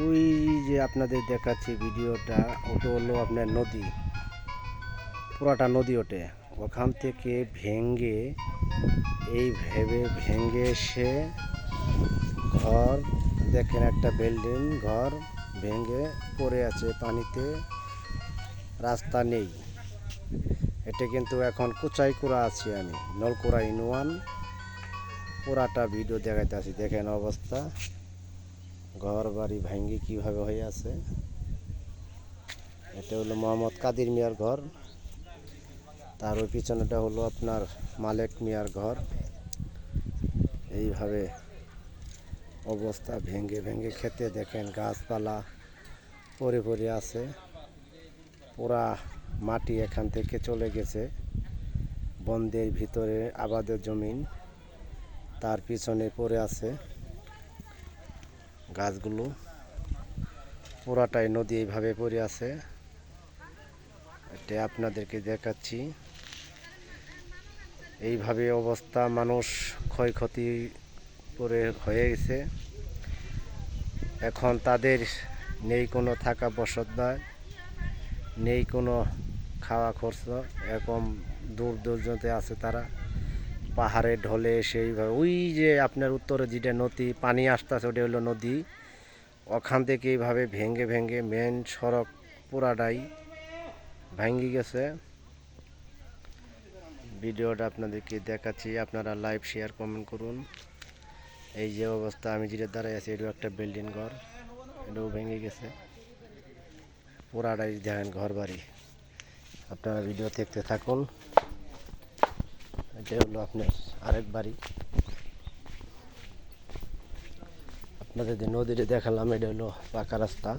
ওই যে আপনাদের দেখাচ্ছি ভিডিওটা, ওটা হলো আপনার নদী। পুরাটা নদী ওটে ওখান থেকে ভেঙ্গে, এই ভেবে ভেঙ্গে এসে ঘর, দেখেন একটা বিল্ডিং, ঘর ভেঙ্গে পড়ে আছে পানিতে। রাস্তা নেই। এটা কিন্তু এখন কুচাই করা আছি আমি, নলকুড়া ইনওয়ান পুরাটা ভিডিও দেখাইতে আছি দেখেন অবস্থা। ঘর বাড়ি ভাঙ্গি কীভাবে হয়ে আছে এটা হলো মোহাম্মদ কাদির মিয়ার ঘর। তার ওই পিছনেটা হলো আপনার মালেক মিয়ার ঘর। এইভাবে অবস্থা ভেঙ্গে ভেঙ্গে খেতে দেখেন, গাছপালা পরে পরে আছে। পুরা মাটি এখান থেকে চলে গেছে। বন্দের ভিতরে আবাদের জমিন, তার পিছনে পড়ে আছে। গাছগুলো পুরাটাই নদী এইভাবে পড়ে আছে। এটা আপনাদেরকে দেখাচ্ছি। এইভাবে অবস্থা, মানুষ ক্ষয়ক্ষতি করে হয়ে গেছে। এখন তাদের নেই কোনো থাকা বসতবাস নেই কোনো খাওয়া খরচ, এরকম দূর দূরজনতে আছে তারা। পাহাড়ে ঢলে সেইভাবে, ওই যে আপনার উত্তরে যেটা নদী, পানি আসতেছে, ওটা হলো নদী। ওখান থেকে এইভাবে ভেঙ্গে ভেঙ্গে মেন সড়ক পুরাটাই ভেঙ্গে গেছে। ভিডিওটা আপনাদেরকে দেখাচ্ছি, আপনারা লাইভ শেয়ার কমেন্ট করুন। এই যে অবস্থা, আমি যেটা দাঁড়াই আছি, এটাও একটা বিল্ডিং ঘর, এটাও ভেঙে গেছে। পুরাটাই দেখেন ঘর বাড়ি আপনারা ভিডিও দেখতে থাকুন। এটা হলো আপনার আরেক বাড়ি। আপনাদের যে নদীটা দেখালাম, এটা হলো পাকা রাস্তা।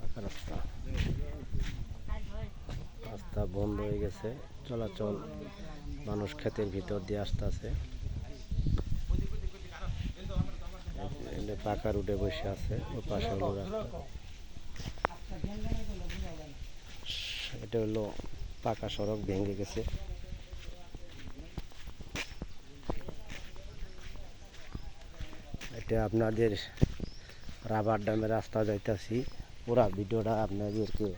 পাকা রাস্তা। রাস্তা বন্ধ হয়ে গেছে, চলাচল মানুষ ক্ষেতের ভিতর দিয়ে আসতেছে। পাকা রুটে বসে আছে ও পাশে রাস্তা। এটা হলো পাকা সড়ক, ভেঙে গেছে। এটা আপনাদের রাবার ড্যামের রাস্তা যাইতাছি। পুরা ভিডিওটা আপনাদেরকে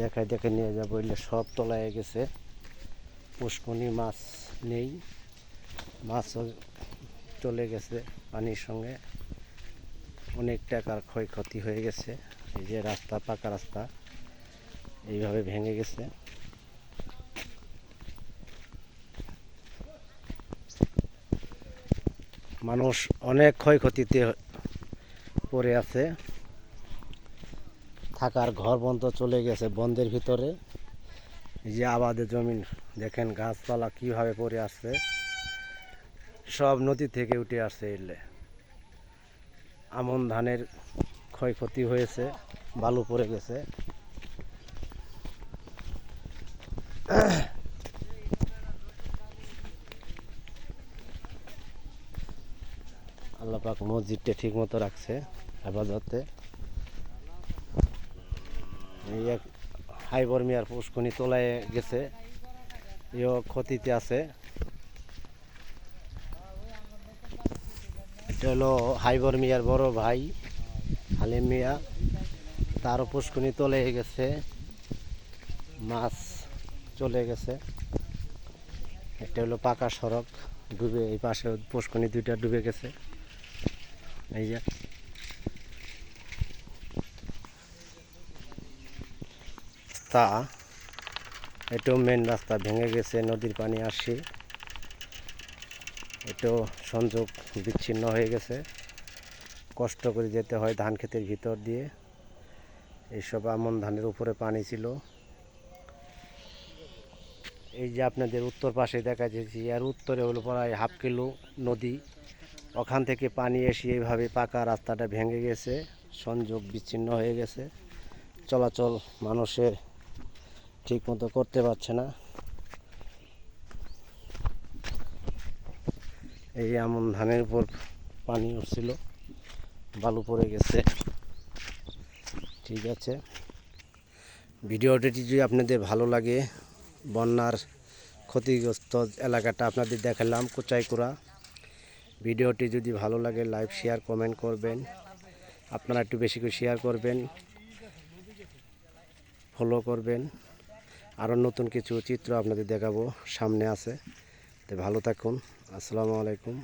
দেখাই দেখে নিয়ে যাব। এলে সব তলায় গেছে। পুষ্পনি মাছ নেই। মাছও চলে গেছে পানির সঙ্গে। অনেক টাকার ক্ষয়ক্ষতি হয়ে গেছে। এই যে রাস্তা, পাকা রাস্তা, এইভাবে ভেঙে গেছে। মানুষ অনেক ক্ষয়ক্ষতিতে পড়ে আছে। থাকার ঘর বন্ধ চলে গেছে বন্ধের ভিতরে। এই যে আবাদের জমিন দেখেন গাছপালা কীভাবে পড়ে আসছে সব নদী থেকে উঠে আসছে এলে। আমন ধানের ক্ষয়ক্ষতি হয়েছে, বালু পড়ে গেছে। আল্লাহ পাক মসজিদটা ঠিক মতো রাখছে, হেফাজতে। এই এক হাইবর মিয়ার পুষ্কনি তোলায় গেছে ইও ক্ষতিতে আছে। এটা হলো হাইবর মিয়ার বড় ভাই। হালিম মিয়া তারও পুষ্কনি তলে গেছে, মাছ চলে গেছে। এটা হলো পাকা সড়ক, ডুবে এই পাশে পুষ্কনি দুইটা ডুবে গেছে। এই যে। তা, এটাও মেন রাস্তা, ভেঙে গেছে, নদীর পানি আসছে। এটাও সংযোগ বিচ্ছিন্ন হয়ে গেছে। কষ্ট করে যেতে হয় ধান ক্ষেতের ভিতর দিয়ে। এইসব আমন ধানের উপরে পানি ছিল। এই যে আপনাদের উত্তর পাশে দেখা যাচ্ছে আর উত্তরে হলো প্রায় হাফ কিলো নদী। ওখান থেকে পানি এসে এইভাবে পাকা রাস্তাটা ভেঙে গেছে, সংযোগ বিচ্ছিন্ন হয়ে গেছে। চলাচল মানুষের ঠিক মতো করতে পারছে না। এই আমন ধানের উপর পানি উঠছিল। বালু পড়ে গেছে। ঠিক আছে। ভিডিওটি যদি আপনাদের ভালো লাগে, বন্যার ক্ষতিগ্রস্ত এলাকাটা আপনাদের দেখালাম কোচাইকুড়া। ভিডিওটি যদি ভালো লাগে, লাইক, শেয়ার, কমেন্ট করবেন। আপনারা একটু বেশি করে শেয়ার করবেন, ফলো করবেন। আরও নতুন কিছু চিত্র আপনাদের দেখাবো, সামনে আছে। তো ভালো থাকুন। আসসালামু আলাইকুম।